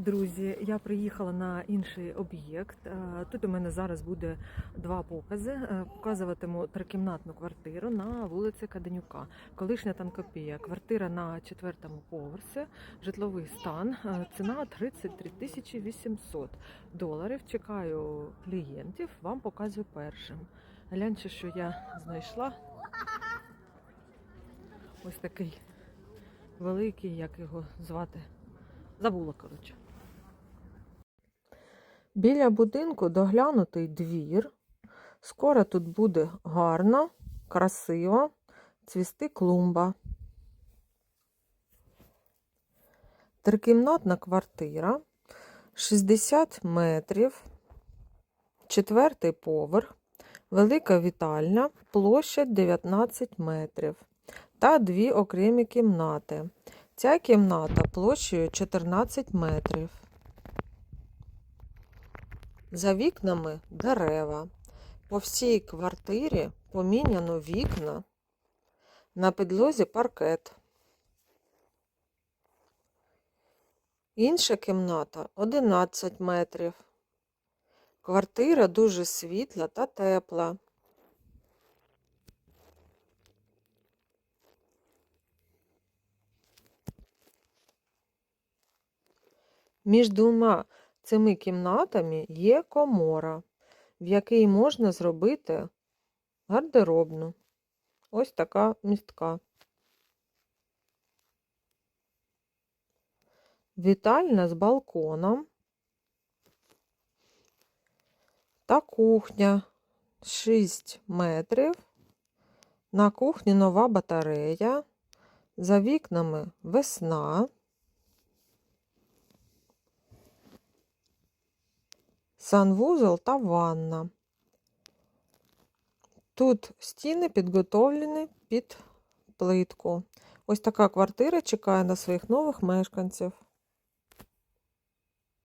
Друзі, я приїхала на інший об'єкт. Е, Тут у мене зараз буде два покази. Е, Показуватиму трикімнатну квартиру на вулиці Каденюка. Колишня танкопія. Квартира на четвертому поверсі, житловий стан. Е, Ціна 33 тисячі 800 доларів. Чекаю клієнтів. Вам показую першим. Гляньте, що я знайшла. Ось такий великий, як його звати. Забула, коротше. Біля будинку доглянутий двір. Скоро тут буде гарно, красиво цвісти клумба. Трикімнатна квартира, 60 метрів, четвертий поверх, велика вітальня, площа 19 метрів та дві окремі кімнати. Ця кімната площею 14 метрів. За вікнами дерева. По всій квартирі поміняно вікна. На підлозі паркет. Інша кімната 11 метрів. Квартира дуже світла та тепла. Між двома цими кімнатами є комора, в якій можна зробити гардеробну. Ось така містка. Вітальня з балконом та кухня 6 метрів. На кухні нова батарея. За вікнами весна. Санвузол та ванна. Тут стіни підготовлені під плитку. Ось така квартира чекає на своїх нових мешканців.